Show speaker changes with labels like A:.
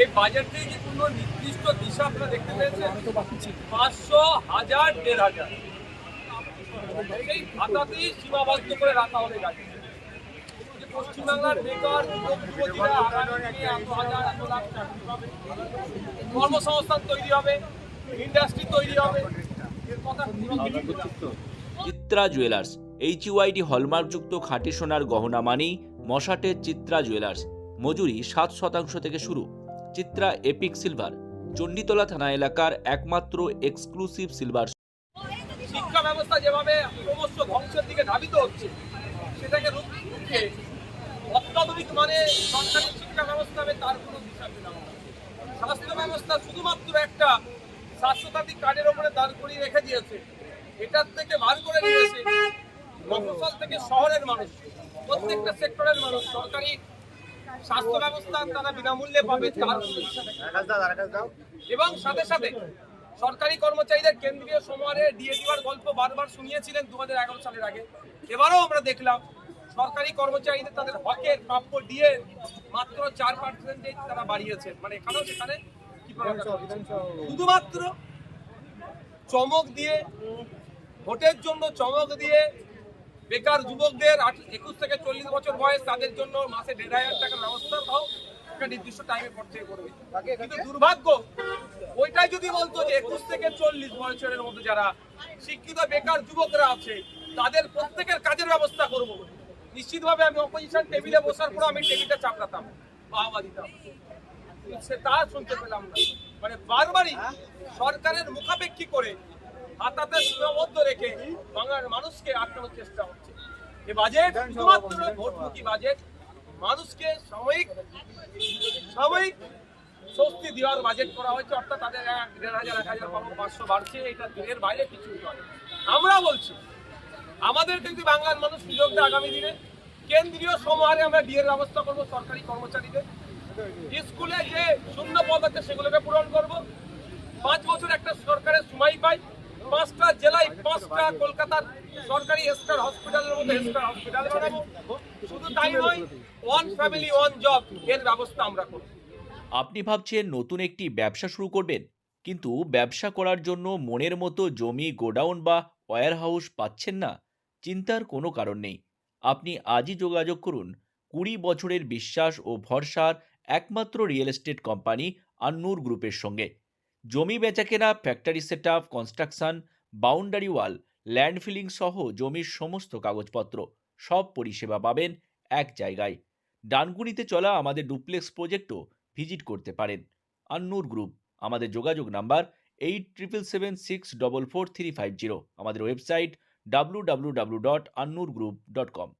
A: এই বাজেটে কি কোনো নির্দিষ্ট দিশা আপনারা দেখতে পেয়েছেন পাঁচশো হাজার দেড় হাজার। এই ভাতাতেই সীমাবদ্ধ করে রাখা হবে গাড়ি পশ্চিমবাংলার বেকার যুবক যুবতীরা আগামী হাজার এত লাখ চাকরি পাবে কর্মসংস্থান তৈরি হবে ইন্ডাস্ট্রি তৈরি হবে। এর কথা কোনো
B: চিত্রা জুয়েলার্স এইচ ইউআইডি হলমার্কযুক্ত খাঁটি সোনার গহনা মানেই মশাটের চিত্রা জুয়েলার্স। মজুরি সাত শতাংশ থেকে শুরু। চিত্রা এপিক সিলভার, চণ্ডীতলা থানা এলাকার একমাত্র এক্সক্লুসিভ সিলভার
A: শিক্ষা ব্যবস্থা যেভাবে ক্রমশ ধ্বংসের দিকে ধাবিত হচ্ছে, সেটাকে রুখে অত্যাধুনিক মানে সরকারি শিক্ষা ব্যবস্থা তার কোনো পেলাম স্বাস্থ্য ব্যবস্থা শুধুমাত্র একটা স্বাস্থ্যসাথী কার্ডের ওপরে দাঁড় করিয়ে রেখে দিয়েছে। এটার থেকে বার করে নিয়েছে মফস্বল থেকে শহরের মানুষ, প্রত্যেকটা সেক্টরের মানুষ, সরকারি স্বাস্থ্য ব্যবস্থা তারা বিনামূল্যে পাবে। এবং সাথে সাথে সরকারি কর্মচারীদের কেন্দ্রীয় সময়ে ডিএ দেওয়ার গল্প বারবার শুনিয়েছিলেন দু হাজার এগারো সালের আগে এবারও আমরা দেখলাম সরকারি কর্মচারীদের তাদের হকের প্রাপ্য ডিএ মাত্র চার পার্সেন্টেজ তারা বাড়িয়েছেন মানে এখানেও সেখানে? শুধুমাত্র চমক দিয়ে, ভোটের জন্য চমক দিয়ে বেকার যুবকদের একুশ থেকে চল্লিশ বছর বয়স তাদের জন্য মাসে দেড় হাজার টাকার ব্যবস্থা তাও একটা নির্দিষ্ট টাইমে পর থেকে করবে। কিন্তু দুর্ভাগ্য, ওইটাই যদি বলতো যে একুশ থেকে চল্লিশ বছরের মধ্যে যারা শিক্ষিত বেকার যুবকরা আছে, তাদের প্রত্যেকের কাজের ব্যবস্থা করব নিশ্চিতভাবে আমি অপোজিশন টেবিলে বসার পর আমি টেবিলটা চাপড়াতাম, বাহবা দিতাম। সে তা শুনতে পেলাম না। মানে বারবারই সরকারের মুখাপেক্ষী করে হাতাতে সীমাবদ্ধ রেখে বাংলার মানুষকে আটকানোর চেষ্টা হচ্ছে। এ বাজেট শুধুমাত্র ভোটমুখী বাজেট, মানুষকে সাময়িক সাময়িক স্বস্তি দেওয়ার বাজেট করা হয়েছে, অর্থাৎ তাদের এক দেড় হাজার, এক হাজার পাঁচশো বাড়ছে, এটা এর বাইরে কিছু নয়। আমরা বলছি, আমাদের কিন্তু বাংলার মানুষ সুযোগ দেয় আগামী দিনে। কেন্দ্রীয় সমাহারে আমরা ডিএর ব্যবস্থা করব, সরকারি কর্মচারীদের। স্কুলে যে শূন্য পদ আছে, সেগুলোকে পূরণ করব পাঁচ বছর একটা সরকারের সময় পাই পাঁচটা জেলায় পাঁচটা কলকাতার সরকারি স্টার হসপিটালের মধ্যে স্টার হসপিটাল শুধু তাই নয় ওয়ান ফ্যামিলি ওয়ান জব এর ব্যবস্থা আমরা করব।
B: আপনি ভাবছেন নতুন একটি ব্যবসা শুরু করবেন, কিন্তু ব্যবসা করার জন্য মনের মতো জমি, গোডাউন বা ওয়্যার হাউস পাচ্ছেন না, চিন্তার কোনো কারণ নেই। আপনি আজই যোগাযোগ করুন, কুড়ি বছরের বিশ্বাস ও ভরসার একমাত্র রিয়েল এস্টেট কোম্পানি আন্নুর গ্রুপের সঙ্গে। জমি বেচাকেনা factory set up construction boundary wall land filling সহ জমির সমস্ত কাগজপত্র সব পরিষেবা পাবেন এক জায়গায়। ডানকুনিতে চলা আমাদের ডুপ্লেক্স প্রজেক্টও ভিজিট করতে পারেন। আন্নুর গ্রুপ আমাদের যোগাযোগ number eight triple seven six double four three five zero আমাদের website W W W dot Annur group dot com